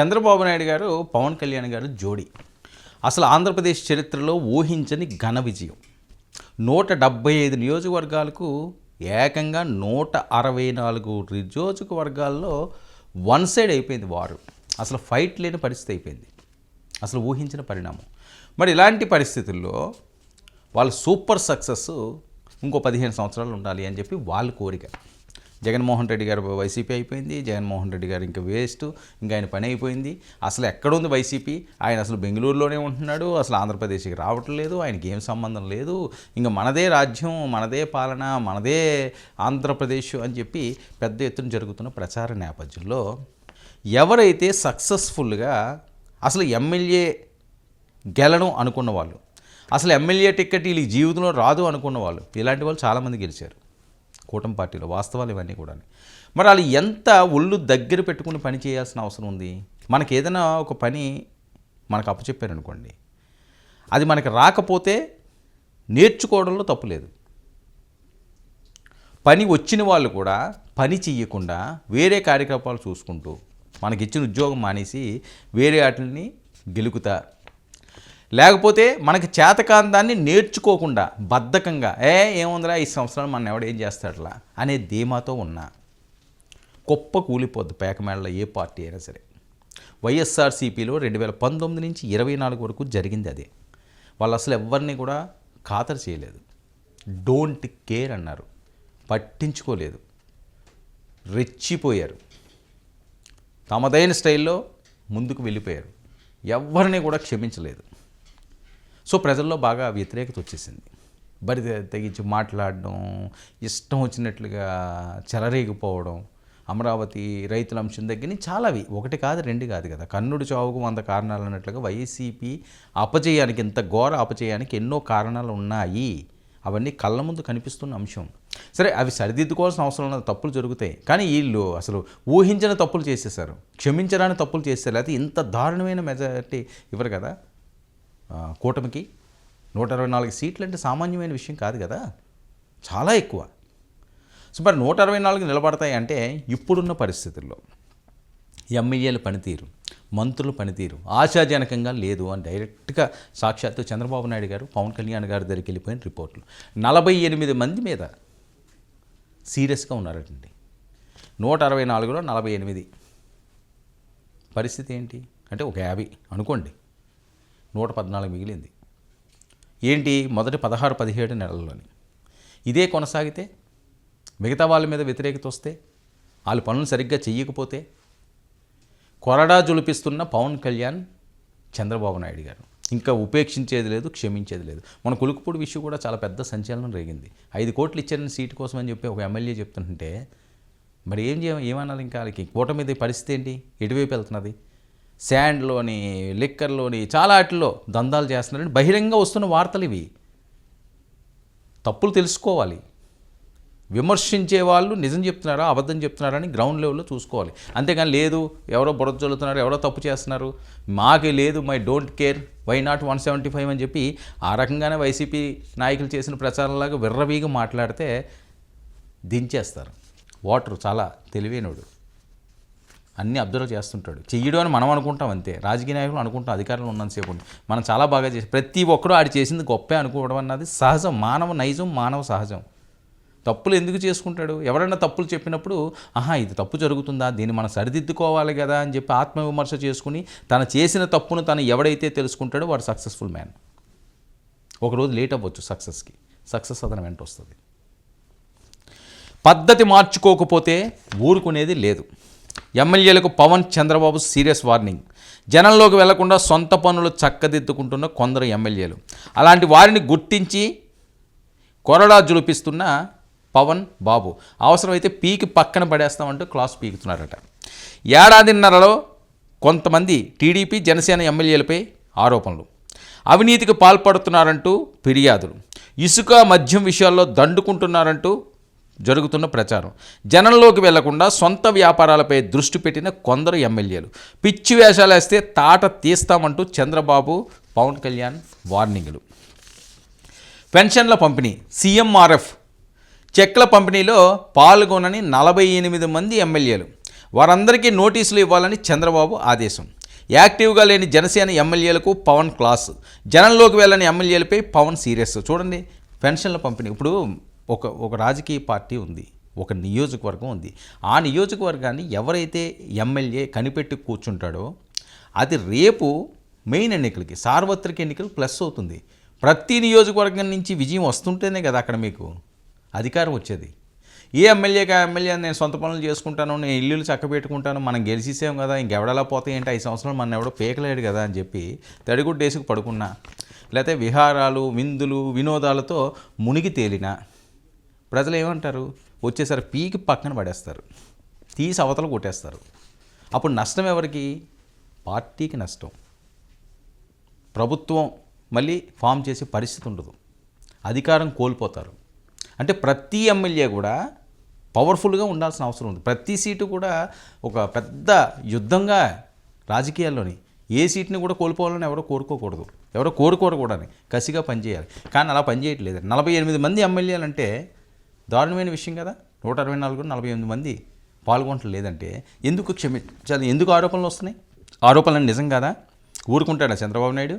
చంద్రబాబు నాయుడు గారు పవన్ కళ్యాణ్ గారు జోడీ. అసలు ఆంధ్రప్రదేశ్ చరిత్రలో ఊహించని ఘన విజయం. నూట డెబ్బై ఐదు నియోజకవర్గాలకు ఏకంగా నూట అరవై నాలుగు నియోజకవర్గాల్లో వన్ సైడ్ అయిపోయింది వారు. అసలు ఫైట్ లేని పరిస్థితి అయిపోయింది. అసలు ఊహించిన పరిణామం. మరి ఇలాంటి పరిస్థితుల్లో వాళ్ళ సూపర్ సక్సెస్ ఇంకో పదిహేను సంవత్సరాలు ఉండాలి అని చెప్పి వాళ్ళ కోరిక. జగన్మోహన్ రెడ్డి గారు వైసీపీ అయిపోయింది జగన్మోహన్ రెడ్డి గారు ఇంకా వేస్ట్ ఇంకా ఆయన పని అయిపోయింది. అసలు ఎక్కడుంది వైసీపీ? ఆయన అసలు బెంగళూరులోనే ఉంటున్నాడు అసలు ఆంధ్రప్రదేశ్కి రావట్లేదు ఆయనకి ఏం సంబంధం లేదు. ఇంకా మనదే రాజ్యం మనదే పాలన మనదే ఆంధ్రప్రదేశ్ అని చెప్పి పెద్ద ఎత్తున జరుగుతున్న ప్రచార నేపథ్యంలో ఎవరైతే సక్సెస్ఫుల్గా అసలు ఎమ్మెల్యే గెలడం అనుకున్న వాళ్ళు అసలు ఎమ్మెల్యే టిక్కెట్ వీళ్ళకి జీవితంలో రాదు అనుకున్న వాళ్ళు ఇలాంటి వాళ్ళు చాలామంది గెలిచారు. కూటమి పార్టీలో వాస్తవాలు ఇవన్నీ కూడా మరి వాళ్ళు ఎంత ఒళ్ళు దగ్గర పెట్టుకుని పని చేయాల్సిన అవసరం ఉంది? మనకి ఏదైనా ఒక పని మనకు అప్పచెప్పారనుకోండి అది మనకి రాకపోతే నేర్చుకోవడంలో తప్పు లేదు. పని వచ్చిన వాళ్ళు కూడా పని చెయ్యకుండా వేరే కార్యకలాపాలు చూసుకుంటూ మనకిచ్చిన ఉద్యోగం మానేసి వేరే వాటిని గెలుకుతా లేకపోతే మనకి చేతకాంతాన్ని నేర్చుకోకుండా బద్ధకంగా ఏ ఏముందిరా ఈ సంవత్సరాలు మన ఎవడు ఏం చేస్తాడలా అనే ధీమాతో ఉన్నా. గొప్ప కూలిపోద్ది పేకమేళలో ఏ పార్టీ అయినా సరే. వైఎస్ఆర్సీపీలో రెండు వేల పంతొమ్మిది నుంచి ఇరవై నాలుగు వరకు జరిగింది అదే. వాళ్ళు అసలు ఎవరిని కూడా ఖాతరు చేయలేదు. డోంట్ కేర్ అన్నారు. పట్టించుకోలేదు. రెచ్చిపోయారు. తమదైన స్టైల్లో ముందుకు వెళ్ళిపోయారు. ఎవరిని కూడా క్షమించలేదు. సో ప్రజల్లో బాగా వ్యతిరేకత వచ్చేసింది. బరి తెగించి మాట్లాడడం ఇష్టం వచ్చినట్లుగా చెలరేగిపోవడం అమరావతి రైతుల అంశం దగ్గర నుంచి చాలావి. ఒకటి కాదు రెండు కాదు కదా. కన్నుడు చావుకు వంద కారణాలు అన్నట్లుగా వైసీపీ అపజయానికి ఇంత ఘోర అపజయానికి ఎన్నో కారణాలు ఉన్నాయి. అవన్నీ కళ్ళ ముందు కనిపిస్తున్న అంశం. సరే అవి సరిదిద్దుకోవాల్సిన అవసరం ఉన్న తప్పులు జరుగుతాయి. కానీ వీళ్ళు అసలు ఊహించిన తప్పులు చేసేసారు క్షమించడానికి తప్పులు చేస్తారు లేకపోతే ఇంత దారుణమైన మెజారిటీ ఇవ్వరు కదా. కూటమికి నూట అరవై నాలుగు సీట్లు అంటే సామాన్యమైన విషయం కాదు కదా. చాలా ఎక్కువ. సో మరి నూట అరవై నాలుగు నిలబడతాయి అంటే ఇప్పుడున్న పరిస్థితుల్లో ఎమ్మెల్యేల పనితీరు మంత్రుల పనితీరు ఆశాజనకంగా లేదు అని డైరెక్ట్గా సాక్షాత్తు చంద్రబాబు నాయుడు గారు పవన్ కళ్యాణ్ గారి దగ్గరికి వెళ్ళిపోయిన రిపోర్ట్లు. నలభై ఎనిమిది మంది మీద సీరియస్గా ఉన్నారటండి నూట అరవై నాలుగులో నలభై ఎనిమిది. పరిస్థితి ఏంటి? అంటే ఒక యాభై అనుకోండి. నూట పద్నాలుగు మిగిలింది. ఏంటి? మొదటి పదహారు పదిహేడు నెలల్లోని. ఇదే కొనసాగితే మిగతా వాళ్ళ మీద వ్యతిరేకత వస్తే వాళ్ళు పనులు సరిగ్గా చెయ్యకపోతే కొరడా జులిపిస్తున్న పవన్ కళ్యాణ్ చంద్రబాబు నాయుడు గారు. ఇంకా ఉపేక్షించేది లేదు క్షమించేది లేదు. మన కులుకుపూడి విషయం కూడా చాలా పెద్ద సంచలనం రేగింది. ఐదు కోట్లు ఇచ్చారని సీటు కోసం అని చెప్పి ఒక ఎమ్మెల్యే చెప్తుంటే మరి ఏం చేయ ఏమనాలి ఇంకా వాళ్ళకి? కూటమిది పరిస్థితి ఏంటి? ఎటువైపు వెళ్తున్నది? శాండ్లోని లిక్కర్లోని చాలా వాటిల్లో దందాలు చేస్తున్నారని బహిరంగ వస్తున్న వార్తలు ఇవి. తప్పులు తెలుసుకోవాలి. విమర్శించే వాళ్ళు నిజం చెప్తున్నారా అబద్ధం చెప్తున్నారా అని గ్రౌండ్ లెవెల్లో చూసుకోవాలి. అంతేగాని లేదు ఎవరో బురద చల్లుతున్నారు ఎవరో తప్పు చేస్తున్నారు. మాకే లేదు my don't care why not one seventy five అని చెప్పి ఆ రకంగానే వైసీపీ నాయకులు చేసిన ప్రచారంలాగా విర్రవీగా మాట్లాడితే దించేస్తారు. వాటర్ చాలా తెలివైనడు. అన్నీ అబ్జర్వ్ చేస్తుంటాడు. చెయ్యడం అని మనం అనుకుంటాం అంతే. రాజకీయ నాయకులు అనుకుంటాం అధికారంలో ఉన్నంతసేపు మనం చాలా బాగా చేసి ప్రతి ఒక్కరూ ఆడు చేసింది గొప్పే అనుకోవడం అన్నది సహజం. మానవ నైజం మానవ సహజం. తప్పులు ఎందుకు చేసుకుంటాడు? ఎవరైనా తప్పులు చెప్పినప్పుడు ఆహా ఇది తప్పు జరుగుతుందా? దీన్ని మనం సరిదిద్దుకోవాలి కదా అని చెప్పి ఆత్మవిమర్శ చేసుకుని తను చేసిన తప్పును తను ఎవడైతే తెలుసుకుంటాడో వాడు సక్సెస్ఫుల్ మ్యాన్. ఒకరోజు లేట్ అవ్వచ్చు సక్సెస్కి. సక్సెస్ అతను వెంట వస్తుంది. పద్ధతి మార్చుకోకపోతే ఊరుకునేది లేదు. ఎమ్మెల్యేలకు పవన్ చంద్రబాబు సీరియస్ వార్నింగ్. జనంలోకి వెళ్ళకుండా సొంత పనులు చక్కదిద్దుకుంటున్న కొందరు ఎమ్మెల్యేలు. అలాంటి వారిని గుర్తించి కొరడా జులిపిస్తున్న పవన్ బాబు. అవసరమైతే పీకి పక్కన పడేస్తామంటూ క్లాస్ పీకుతున్నారట. ఏడాదిన్నరలో కొంతమంది టీడీపీ జనసేన ఎమ్మెల్యేలపై ఆరోపణలు. అవినీతికి పాల్పడుతున్నారంటూ ఫిర్యాదులు. ఇసుక మద్యం విషయాల్లో దండుకుంటున్నారంటూ జరుగుతున్న ప్రచారం. జనంలోకి వెళ్ళకుండా సొంత వ్యాపారాలపై దృష్టి పెట్టిన కొందరు ఎమ్మెల్యేలు. పిచ్చి వేషాలు వేస్తే తాట తీస్తామంటూ చంద్రబాబు పవన్ కళ్యాణ్ వార్నింగ్లు. పెన్షన్ల పంపిణీ సీఎంఆర్ఎఫ్. చెక్ల పంపిణీలో పాల్గొనని నలభై ఎనిమిది మంది ఎమ్మెల్యేలు. వారందరికీ నోటీసులు ఇవ్వాలని చంద్రబాబు ఆదేశం. యాక్టివ్గా లేని జనసేన ఎమ్మెల్యేలకు పవన్ క్లాస్. జనంలోకి వెళ్ళని ఎమ్మెల్యేలపై పవన్ సీరియస్. చూడండి పెన్షన్ల పంపిణీ. ఇప్పుడు ఒక ఒక రాజకీయ పార్టీ ఉంది. ఒక నియోజకవర్గం ఉంది. ఆ నియోజకవర్గాన్ని ఎవరైతే ఎమ్మెల్యే కనిపెట్టి కూర్చుంటాడో అది రేపు మెయిన్ ఎన్నికలకి సార్వత్రిక ఎన్నికలు ప్లస్ అవుతుంది. ప్రతి నియోజకవర్గం నుంచి విజయం వస్తుంటేనే కదా అక్కడ మీకు అధికారం వచ్చేది. ఏ ఎమ్మెల్యేగా ఎమ్మెల్యే నేను సొంత పనులు చేసుకుంటాను నేను ఇల్లులు చక్క పెట్టుకుంటాను మనం గెలిచేసాం కదా ఇంకెవడలా పోతే ఏంటి ఐదు సంవత్సరాలు మన ఎవడో పేకలేడు కదా అని చెప్పి తడిగుడ్డేసుకు పడుకున్నా. లేకపోతే విహారాలు విందులు వినోదాలతో మునిగి తేలిన ప్రజలు ఏమంటారు? వచ్చేసరి పీకి పక్కన పడేస్తారు. తీసి అవతల కొట్టేస్తారు. అప్పుడు నష్టం ఎవరికి? పార్టీకి నష్టం. ప్రభుత్వం మళ్ళీ ఫామ్ చేసే పరిస్థితి ఉండదు. అధికారం కోల్పోతారు. అంటే ప్రతి ఎమ్మెల్యే కూడా పవర్ఫుల్గా ఉండాల్సిన అవసరం ఉంది. ప్రతి సీటు కూడా ఒక పెద్ద యుద్ధంగా రాజకీయాల్లోని ఏ సీట్ని కూడా కోల్పోవాలని ఎవరో కోరుకోకూడదు. ఎవరో కోరుకోరు కూడా కసిగా పనిచేయాలి. కానీ అలా పనిచేయట్లేదు. నలభై ఎనిమిది మంది ఎమ్మెల్యేలు అంటే దారుణమైన విషయం కదా. నూట అరవై నాలుగు నలభై ఎనిమిది మంది పాల్గొనట్లేదంటే ఎందుకు క్షమించాలి? ఎందుకు ఆరోపణలు వస్తున్నాయి? ఆరోపణలు నిజం కాదా? ఊరుకుంటాడా చంద్రబాబు నాయుడు?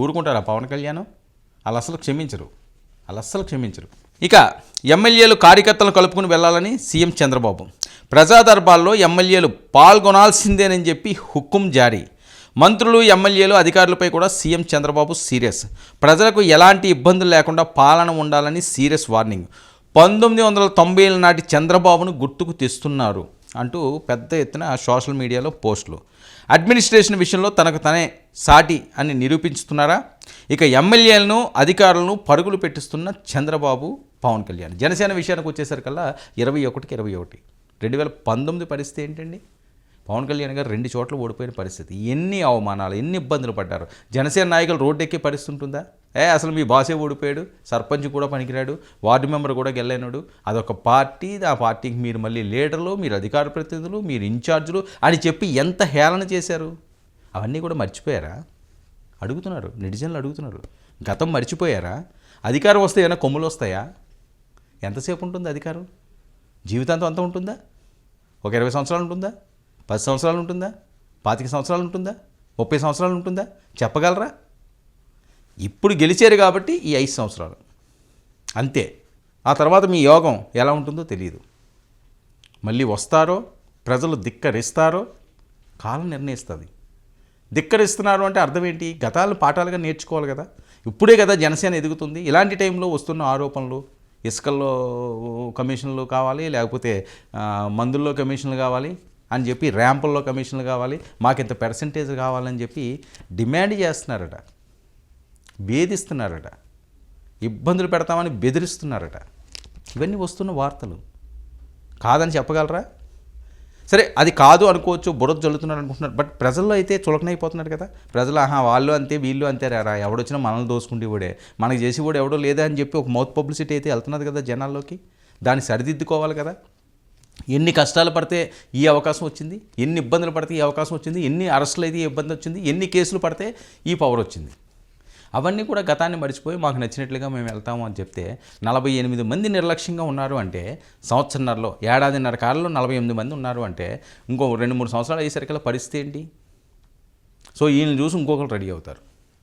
ఊరుకుంటారా పవన్ కళ్యాణ్? వాళ్ళు అసలు క్షమించరు. వాళ్ళు అస్సలు క్షమించరు. ఇక ఎమ్మెల్యేలు కార్యకర్తలను కలుపుకుని వెళ్ళాలని సీఎం చంద్రబాబు. ప్రజాదర్బాల్లో ఎమ్మెల్యేలు పాల్గొనాల్సిందేనని చెప్పి హుక్కుం జారీ. మంత్రులు ఎమ్మెల్యేలు అధికారులపై కూడా సీఎం చంద్రబాబు సీరియస్. ప్రజలకు ఎలాంటి ఇబ్బందులు లేకుండా పాలన ఉండాలని సీరియస్ వార్నింగ్. పంతొమ్మిది వందల తొంభైల నాటి చంద్రబాబును గుర్తుకు తెస్తున్నారు అంటూ పెద్ద ఎత్తున సోషల్ మీడియాలో పోస్టులు. అడ్మినిస్ట్రేషన్ విషయంలో తనకు తనే సాటి అని నిరూపించుతున్నారా? ఇక ఎమ్మెల్యేలను అధికారులను పరుగులు పెట్టిస్తున్న చంద్రబాబు పవన్ కళ్యాణ్. జనసేన విషయానికి వచ్చేసరికల్లా ఇరవై ఒకటికి ఇరవై ఒకటి. రెండు వేల పంతొమ్మిది పరిస్థితి ఏంటండి? పవన్ కళ్యాణ్ గారు రెండు చోట్ల ఓడిపోయిన పరిస్థితి. ఎన్ని అవమానాలు ఎన్ని ఇబ్బందులు పడ్డారు? జనసేన నాయకులు రోడ్డు ఎక్కే పరిస్థితి ఉంటుందా? ఏ అసలు మీ బాసే ఓడిపోయాడు సర్పంచ్ కూడా పనికిరాడు వార్డు మెంబర్ కూడా గెలైనాడు అదొక పార్టీ ఆ పార్టీకి మీరు మళ్ళీ లీడర్లు మీరు అధికార ప్రతినిధులు మీరు ఇన్ఛార్జులు అని చెప్పి ఎంత హేళన చేశారు? అవన్నీ కూడా మర్చిపోయారా? అడుగుతున్నారు నెటిజన్లు అడుగుతున్నారు. గతం మర్చిపోయారా? అధికారం వస్తే ఏమైనా కొమ్ములు వస్తాయా? ఎంతసేపు ఉంటుంది అధికారం? జీవితాంతం అంత ఉంటుందా? ఒక ఇరవై సంవత్సరాలు ఉంటుందా? పది సంవత్సరాలు ఉంటుందా? పాతిక సంవత్సరాలు ఉంటుందా? ముప్పై సంవత్సరాలు ఉంటుందా? చెప్పగలరా? ఇప్పుడు గెలిచారు కాబట్టి ఈ ఐదు సంవత్సరాలు. అంతే. ఆ తర్వాత మీ యోగం ఎలా ఉంటుందో తెలియదు. మళ్ళీ వస్తారో ప్రజలు ధిక్కరిస్తారో కాలం నిర్ణయిస్తుంది. ధిక్కరిస్తున్నారు అంటే అర్థం ఏంటి? గతాలను పాఠాలుగా నేర్చుకోవాలి కదా. ఇప్పుడే కదా జనసేన ఎదుగుతుంది. ఇలాంటి టైంలో వస్తున్న ఆరోపణలు ఇసుకల్లో కమిషన్లు కావాలి లేకపోతే మందుల్లో కమిషన్లు కావాలి అని చెప్పి ర్యాంపుల్లో కమిషన్లు కావాలి మాకు ఇంత పర్సంటేజ్ కావాలని చెప్పి డిమాండ్ చేస్తున్నారట. వేధిస్తున్నారట ఇబ్బందులు పెడతామని బెదిరిస్తున్నారట. ఇవన్నీ వస్తున్న వార్తలు. కాదని చెప్పగలరా? సరే అది కాదు అనుకోవచ్చు బురద జల్లుతున్నారు అనుకుంటున్నారు బట్ ప్రజల్లో అయితే చులకనైపోతున్నారు కదా. ప్రజలు ఆహా వాళ్ళు అంతే వీళ్ళు అంతే రా ఎవడొచ్చినా మనల్ని దోసుకుంటే ఇవ్వడే మనకి చేసి కూడా ఎవడో లేదా అని చెప్పి ఒక మౌత్ పబ్లిసిటీ అయితే వెళ్తున్నది కదా జనాల్లోకి. దాన్ని సరిదిద్దుకోవాలి కదా. ఎన్ని కష్టాలు పడితే ఈ అవకాశం వచ్చింది ఎన్ని ఇబ్బందులు పడితే ఈ అవకాశం వచ్చింది ఎన్ని అరెస్టులు అయితే ఈ ఇబ్బంది వచ్చింది ఎన్ని కేసులు పడితే ఈ పవర్ వచ్చింది. అవన్నీ కూడా గతాన్ని మర్చిపోయి మాకు నచ్చినట్లుగా మేము వెళ్తాము అని చెప్తే నలభై ఎనిమిది మంది నిర్లక్ష్యంగా ఉన్నారు అంటే సంవత్సరంన్నరలో ఏడాదిన్నర కాలంలో నలభై ఎనిమిది మంది ఉన్నారు అంటే ఇంకో రెండు మూడు సంవత్సరాలు అయ్యేసరికి పరిస్థితి ఏంటి? సో ఈయన చూసి ఇంకొకరు రెడీ అవుతారు.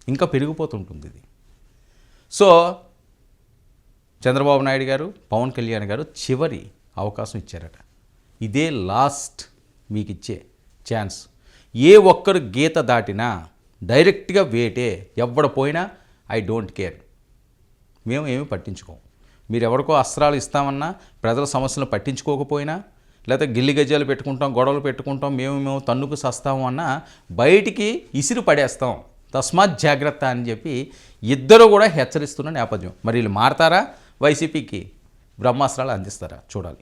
ఇంకా పెరిగిపోతుంటుంది ఇది. సో చంద్రబాబు నాయుడు గారు పవన్ కళ్యాణ్ గారు చివరి అవకాశం ఇచ్చారట. ఇదే లాస్ట్ మీకు ఇచ్చే ఛాన్స్. ఏ ఒక్కరు గీత దాటినా డైరెక్ట్గా వేటే ఎవడ పోయినా ఐ డోంట్ కేర్. మేము ఏమి పట్టించుకోం. మీరు ఎవరికో అస్త్రాలు ఇస్తామన్నా ప్రజల సమస్యలు పట్టించుకోకపోయినా లేకపోతే గిల్లి గజ్జాలు పెట్టుకుంటాం గొడవలు పెట్టుకుంటాం మేము మేము తన్నుకు సస్తాము అన్నా బయటికి ఇసిరి పడేస్తాం. తస్మాత్ జాగ్రత్త అని చెప్పి ఇద్దరు కూడా హెచ్చరిస్తున్న నేపథ్యం. మరి వీళ్ళు మారతారా? వైసీపీకి బ్రహ్మాస్త్రాలు అందిస్తారా? చూడాలి.